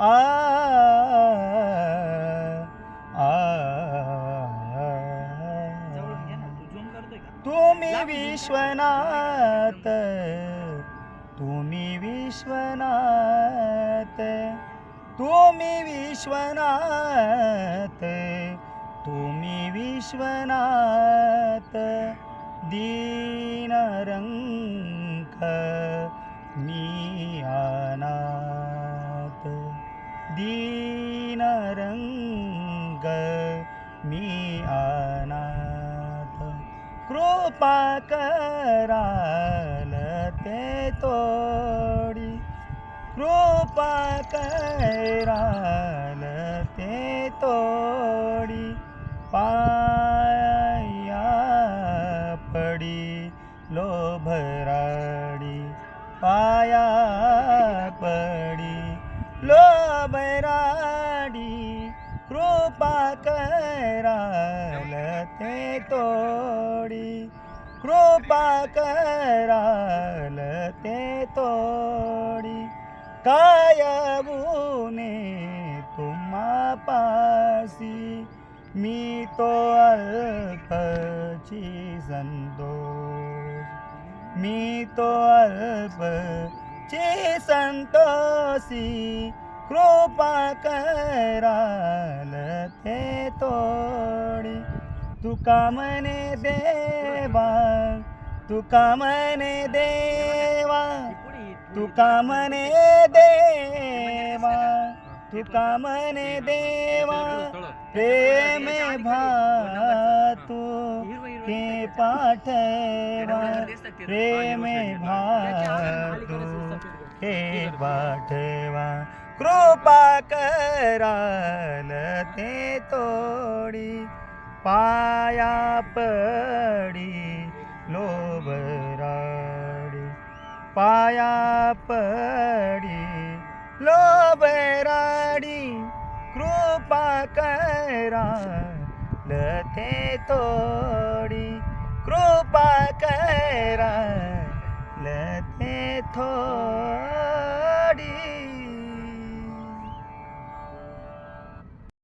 आ तुम्ही विश्वनाथ तुम्ही विश्वनाथ तुम्ही विश्वनाथ तुम्ही विश्वनाथ दीनरंग मी आना दीनरंग मी अनाथ कृपा कराल ते तोडी कृपा कराल ते तोडी पाया पडी लोभराडी पाया पडी बैराडी कृपा कराल ते तोडी. कृपा कराल ते तोडी. काय बुने तुम्हा पासी मी तो अल्पची संतोष. मी तो अल्पची संतोषी. कृपा कराल ते तोडी. तुका मने देवा? तुका मने देवा? तुका मने देवा? तुका मने देवा? प्रेम भातू हिरवं- के पाठवा. प्रेम भातू के पाठवा. कृपा कराल ते तोडी पाया पडी लोबराडी पाया पडी लोबराडी कृपा कराल ते तोडी कृपा कराल ते थोडी